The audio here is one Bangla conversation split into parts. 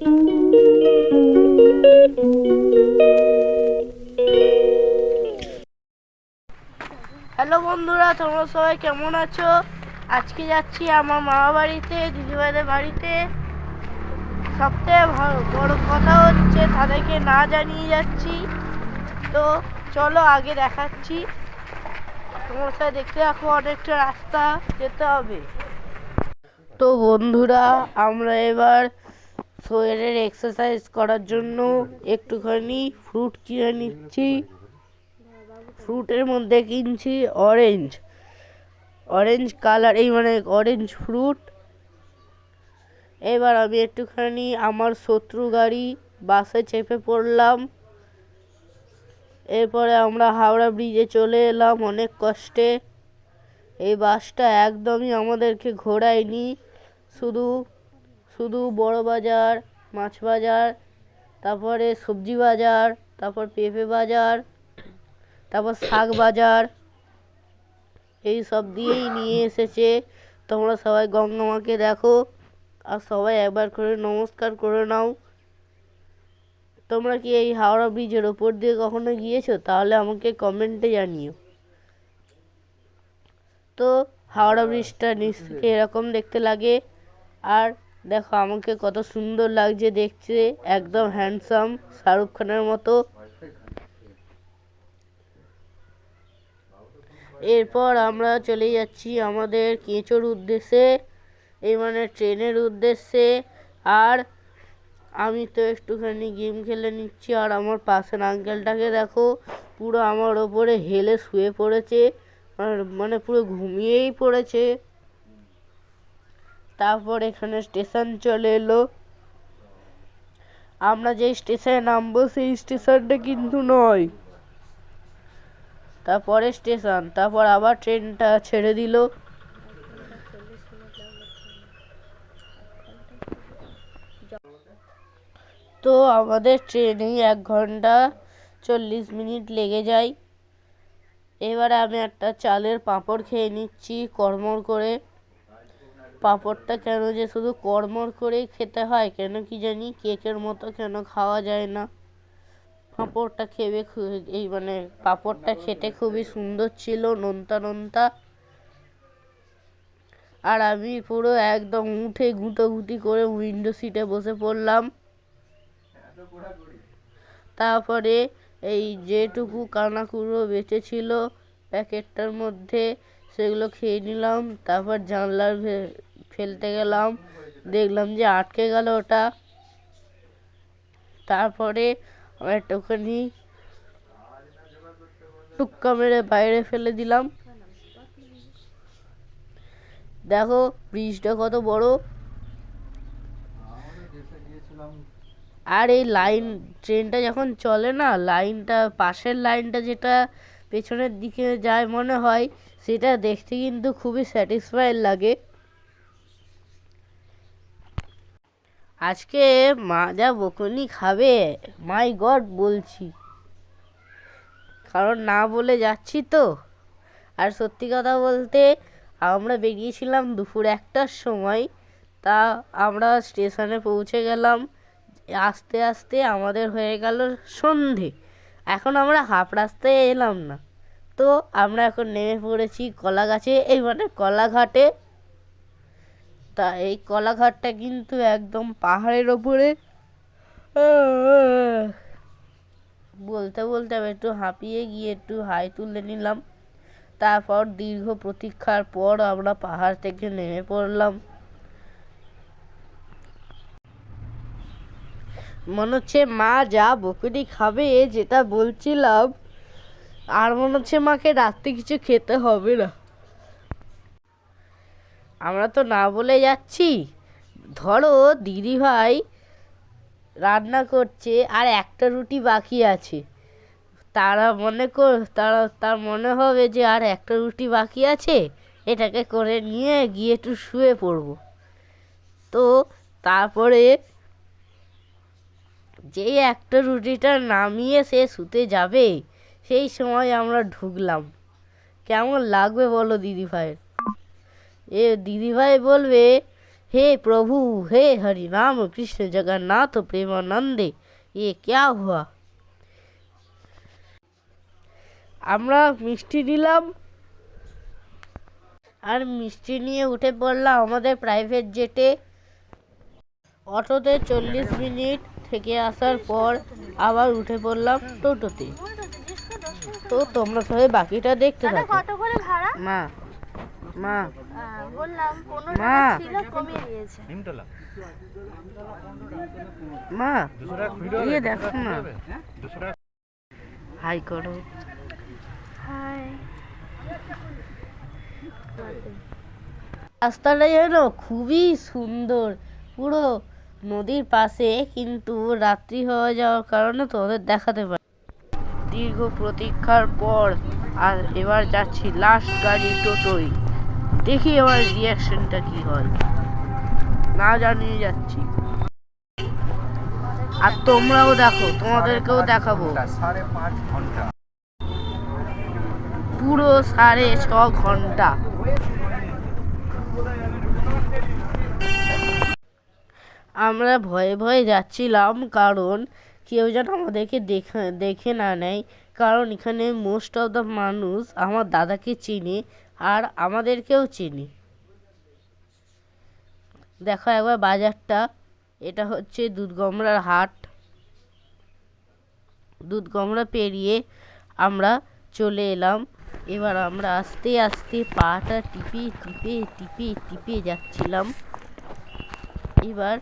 হ্যালো বন্ধুরা, তোমরা সবাই কেমন আছো? আজকে যাচ্ছি আমার মামা বাড়িতে, দিদিভাইদের বাড়িতে। সবথেকে বড় কথা হচ্ছে তাদেরকে না জানিয়ে যাচ্ছি। তো চলো আগে দেখাচ্ছি। তোমার সাথে দেখতে রাখো অনেকটা রাস্তা যেতে হবে। তো বন্ধুরা, আমরা এবার শরীরের এক্সারসাইজ করার জন্য একটুখানি ফ্রুট কিনে নিচ্ছি। ফ্রুটের মধ্যে কিনছি অরেঞ্জ অরেঞ্জ কালার এই মানে অরেঞ্জ ফ্রুট এবার আমি একটুখানি আমার শত্রু গাড়ি বাসে চেপে পড়লাম। এরপরে আমরা হাওড়া ব্রিজে চলে এলাম অনেক কষ্টে। এই বাসটা একদমই আমাদেরকে ঘোরায়নি। শুধু শুধু বড় বাজার, মাছ বাজার, তারপরে সবজি বাজার, তারপর পেঁপে বাজার, তারপর শাক বাজার, এই সব দিয়েই নিয়ে এসেছে। তোমরা সবাই গঙ্গামাকে দেখো আর সবাই একবার করে নমস্কার করে নাও। তোমরা কি এই হাওড়া ব্রিজের ওপর দিয়ে কখনো গিয়েছো? তাহলে আমাকে কমেন্টে জানিও। তো হাওড়া ব্রিজটা থেকে এরকম দেখতে লাগে। আর দেখো, আমাকে কত সুন্দর লাগছে দেখতে। একদম হ্যান্ডসাম শাহরুখ খানের মতো। এরপর আমরা চলে যাচ্ছি আমাদের কেঁচোর উদ্দেশ্যে, এই মানে ট্রেনের উদ্দেশ্যে। আর আমি তো একটুখানি গেম খেলে নিচ্ছি, আর আমার পাশের আঙ্কেলটাকে দেখো, পুরো আমার ওপরে হেলে শুয়ে পড়েছে। আর মানে পুরো ঘুমিয়েই পড়েছে। তারপর এখানে স্টেশন চলে এলো। আমরা যে স্টেশনে নামবো, সেই স্টেশনটা কিন্তু নয়। তারপরে স্টেশন, তারপর আবার ট্রেনটা ছেড়ে দিল। তো আমাদের ট্রেনে এক ঘণ্টা চল্লিশ মিনিট লেগে যায়। এবারে আমি একটা চালের পাঁপড় খেয়ে নিচ্ছি, কড়মড় করে। পাঁপড়টা কেন যে শুধু কড়মড় করেই খেতে হয়? কেন কি জানি কেকের মতো কেন খাওয়া যায় না? পাঁপড়টা খেবে খু- এই মানে পাঁপড়টা খেতে খুবই সুন্দর ছিল, নোনতা নোনতা। আর আমি পুরো একদম উঠে গুঁতোগুতি করে উইন্ডো সিটে বসে পড়লাম। তারপরে এই যেটুকু কানাকুড়ো বেঁচে ছিল প্যাকেটটার মধ্যে, সেগুলো খেয়ে নিলাম। তারপর জানলার ফেলতে গেলাম। দেখলাম যে আটকে গেল ওটা। তারপরে আমরা একটুখানি টুক্কা মেরে বাইরে ফেলে দিলাম। দেখো, ব্রিজটা কত বড়। আর এই লাইন, ট্রেনটা যখন চলে না, লাইনটা, পাশের লাইনটা যেটা পেছনের দিকে যায় মনে হয়, সেটা দেখতে কিন্তু খুবই স্যাটিসফাই লাগে। আজকে মা যা বকুনি খাবে, মাই গড বলছি। কারণ না বলে যাচ্ছি তো। আর সত্যি কথা বলতে, আমরা বেরিয়েছিলাম দুপুর একটার সময়, তা আমরা স্টেশনে পৌঁছে গেলাম। আস্তে আস্তে আমাদের হয়ে গেল সন্ধে। এখন আমরা হাফ রাস্তায় এলাম না। তো আমরা এখন নেমে পড়েছি কলা গাছে এই মানে কলাঘাটে। তা এই কলাঘাটটা কিন্তু একদম পাহাড়ের ওপরে। বলতে বলতে আমি একটু হাঁপিয়ে গিয়ে একটু হাই তুলে নিলাম। তারপর দীর্ঘ প্রতীক্ষার পর আমরা পাহাড় থেকে নেমে পড়লাম। মনে হচ্ছে মা যা বকুনি খাবে যেটা বলছিলাম, আর মনে হচ্ছে মাকে রাত্রে কিছু খেতে হবে না। আমরা তো না বলে যাচ্ছি। ধরো দিদি ভাই রান্না করছে আর একটা রুটি বাকি আছে। তারা মনে কর, তারা, তার মনে হবে যে আর একটা রুটি বাকি আছে, এটাকে করে নিয়ে গিয়ে একটু শুয়ে পড়ব। তো তারপরে যেই একটা রুটিটা নামিয়ে সে শুতে যাবে, সেই সময় আমরা ঢুকলাম। কেমন লাগবে বলো দিদি ভাইয়ের? এ দিদি ভাই বলবে हे प्रभु हे हरि राम कृष्ण जगन्नाथ प्रेमानंदे এ क्या हुआ আমরা মিষ্টি নিলাম আর মিষ্টি নিয়ে উঠে পড়লাম আমাদের প্রাইভেট জেটে অটোতে চল্লিশ মিনিট থেকে আসার পর আবার উঠে পড়লাম টোটোতে তো তোমরা সবাই বাকিটা দেখতে দাদা থাকো কত করে ভাড়া মা। বললাম মা। ছিল কমিয়ে দিয়েছে। নিমতলা মা ইয়ে দেখো না। হাই করো। হাই। রাস্তাটা যেন খুবই সুন্দর। পুরো নদীর পাশে কিন্তু রাত্রি হয়ে যাওয়ার কারণে তোমাদের দেখাতে পারি। দীর্ঘ প্রতীক্ষার পর আর এবার যাচ্ছি লাস্ট গাড়ি টোটোই দেখি এবার রিয়াকশনটা কি হয়। না জানিয়ে যাচ্ছি। আর তোমরাও দেখো তোমাদেরকেও দেখাবো। পুরো সাড়ে ছ ঘণ্টা। আমরা ভয়ে ভয়ে যাচ্ছিলাম কারণ কেউ যেন আমাদেরকে দেখে দেখে না নেয়। কারণ এখানে মোস্ট অফ দ্য মানুষ আমার দাদাকে চিনে আর আমাদেরকেও চিনি। দেখো একবার বাজারটা, এটা হচ্ছে দুধগমরার হাট। দুধগমরা পেরিয়ে আমরা চলে এলাম। এবার আমরা আস্তে আস্তে পাটা টিপে টিপে টিপে টিপে যাচ্ছিলাম। এবার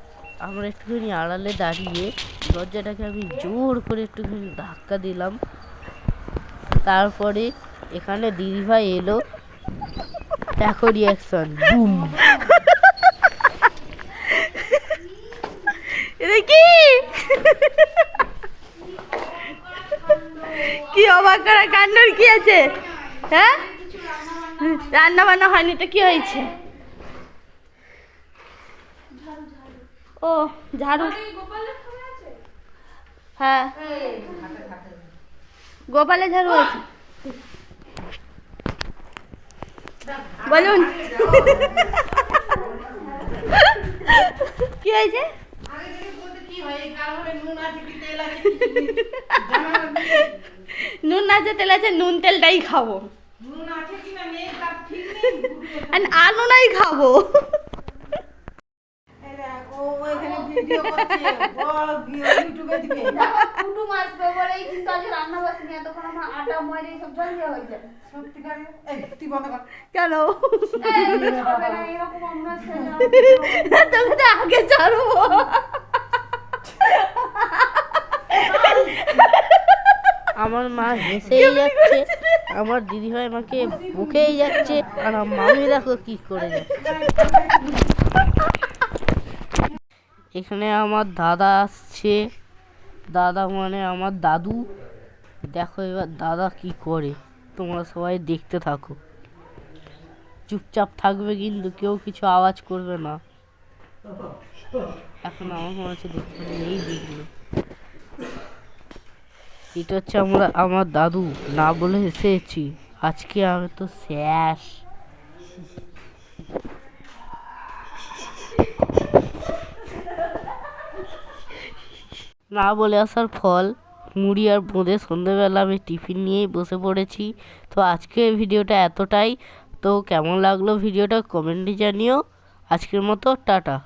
আমরা একটুখানি আড়ালে দাঁড়িয়ে দরজাটাকে আমি জোর করে একটুখানি ধাক্কা দিলাম। তারপরে এখানে দিদিভাই এলো দেখো রিয়াকশন বুম কি কি অবাক করা কাণ্ডর কি আছে হ্যাঁ রান্না বান্না হয়নি তো কি হয়েছে ও ঝাড়ু হ্যাঁ গোপালে ঝাড়ু আছে বলুন। কি হয়েছে? নুন আছে তেল আছে নুন তেলটাই খাব। আর আলু নাই খাব। কিন্তু রান্না আমার আটা সব জল দেওয়া হয়ে কেন? এই, হবে না, এরকম আমরা তোকে তো আগে ছাড়বো। আমার মা হেসেই যাচ্ছে আমার দিদিভাই আমাকে বকেই যাচ্ছে আর আমার মামি দেখো কি করে যাচ্ছে? এখানে আমার দাদা আসছে। দাদা মানে আমার দাদু। দেখো এবার দাদা কি করে, তোমরা সবাই দেখতে থাকো। চুপচাপ থাকবে কিন্তু কেউ কিছু আওয়াজ করবে না। এখন আমার মনে হচ্ছে দেখতে নেই দেখল এটা হচ্ছে আমরা, আমার দাদু। না বলে এসেছি। আজকে আমি তো শেষ না বলে আসার ফল, মুড়ি আর বোঁদে সন্ধেবেলা আমি টিফিন নিয়েই বসে পড়েছি। তো আজকে ভিডিওটা এতটাই। তো কেমন লাগল ভিডিওটা কমেন্টে জানিও। আজকের মতো টাটা।